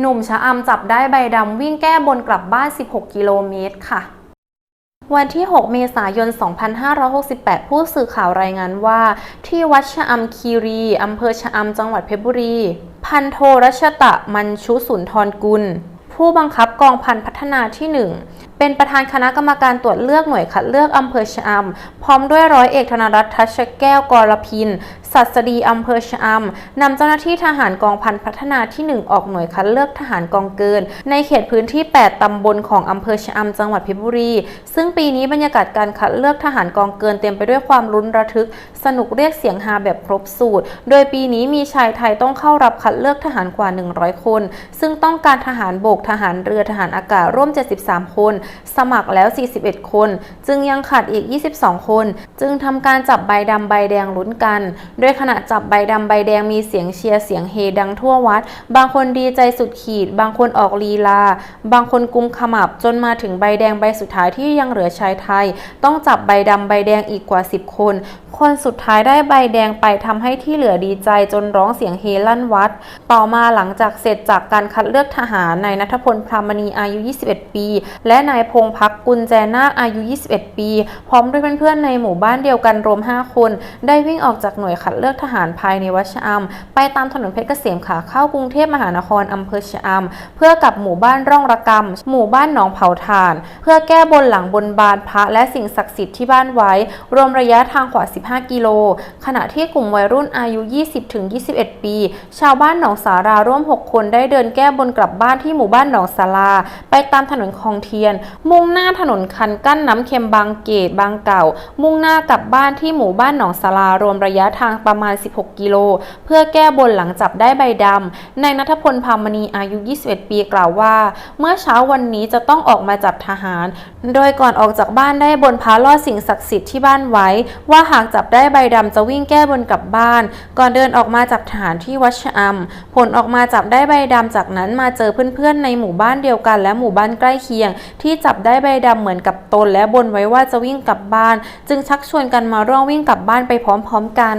หนุ่มชะอำจับได้ใบดำวิ่งแก้บนกลับบ้าน 16 กิโลเมตรค่ะ วันที่ 6 เมษายน 2568 ผู้สื่อข่าวรายงานว่า ที่วัดชะอำคีรีอำเภอชะอำจังหวัดเพชรบุรี พันโทรัชตะมันชุสุนทรกุล ผู้บังคับกองพันพัฒนาที่ 1 เป็นประธานคณะกรรมการตรวจเลือกหน่วยคัดเลือกอำเภอชะอำพร้อมด้วยร้อยเอกธนรัตน์ทัชแก้วกรพิน ศัสดีอำเภอชะอำนำเจ้าหน้าที่ทหารกองพันพัฒนาที่ 1 ออกหน่วยคัดเลือกทหารกองเกิน ในเขตพื้นที่ 8 ตำบลของอำเภอชะอำจังหวัดเพชรบุรี ซึ่งปีนี้บรรยากาศการคัดเลือกทหารกองเกินเต็มไปด้วยความลุ้นระทึก สนุกเรียกเสียงฮาแบบครบสูตร โดยปีนี้มีชายไทยต้องเข้ารับคัดเลือกทหารกว่า 100 คน ซึ่งต้องการทหารบกทหารเรือทหารอากาศร่วม 73 คน สมัครแล้ว 41 คน จึงยังขาดอีก 22 คน จึงทำการจับใบดำใบแดงลุ้นกันโดยขณะจับใบดำใบแดงมีเสียงเชียร์เสียงเฮดังทั่ววัด บางคนดีใจสุดขีด บางคนออกลีลา บางคนกุมขมับจนมาถึงใบแดงใบสุดท้ายที่ยังเหลือชายไทย ต้องจับใบดำใบแดงอีกกว่า 10 คน คนสุดท้ายได้ใบแดงไปทำให้ที่เหลือดีใจจนร้องเสียงเฮลั่นวัด ต่อมาหลังจากเสร็จจากการคัดเลือกทหารนายนัทพลพรามณีอายุ 21 ปี และนายพงพักกุลแจนาอายุ 21 ปี พร้อมด้วยเพื่อนๆในหมู่บ้านเดียวกันรวม 5 คน ได้วิ่งออกจากหน่วยคัดเลือกทหารภายในวัดชะอำไปตามถนนเพชรเกษมขาเข้ากรุงเทพมหานครอำเภอชะอำเพื่อกลับหมู่บ้านร่องระกำหมู่บ้านหนองเผาถ่าน เพื่อแก้บนหลังบนบานพระและสิ่งศักดิ์สิทธิ์ที่บ้านไว้ รวมระยะทางกว่า 15 กิโล ขณะที่กลุ่มวัยรุ่นอายุ 20-21 ปี ชาวบ้านหนองสาราร่วม 6 คนได้เดินแก้บนกลับบ้านที่หมู่บ้านหนองสาราไปตามถนนคลองเทียน มุ่งหน้าถนนคันกั้นน้ำเค็มบางเกตบางเก่า มุ่งหน้ากลับบ้านที่หมู่บ้านหนองสารารวมระยะทางประมาณ 16 กิโล เพื่อแก้บนหลังจับได้ใบดำนายนัทพลพามณีอายุ 21 ปีกล่าวว่า เมื่อเช้าวันนี้จะต้องออกมาจับทหาร โดยก่อนออกจากบ้านได้บนพระลอดสิ่งศักดิ์สิทธิ์ที่บ้านไว้ ว่าหากจับได้ใบดำจะวิ่งแก้บนกลับบ้าน ก่อนเดินออกมาจับทหารที่วัดชะอำผลออกมาจับได้ใบดำจากนั้นมาเจอเพื่อนๆในหมู่บ้านเดียวกัน และหมู่บ้านใกล้เคียง ที่จับได้ใบดำเหมือนกับตนและบนไว้ว่าจะวิ่งกลับบ้าน จึงชักชวนกันมาร่วมวิ่งกลับบ้านไปพร้อมๆกัน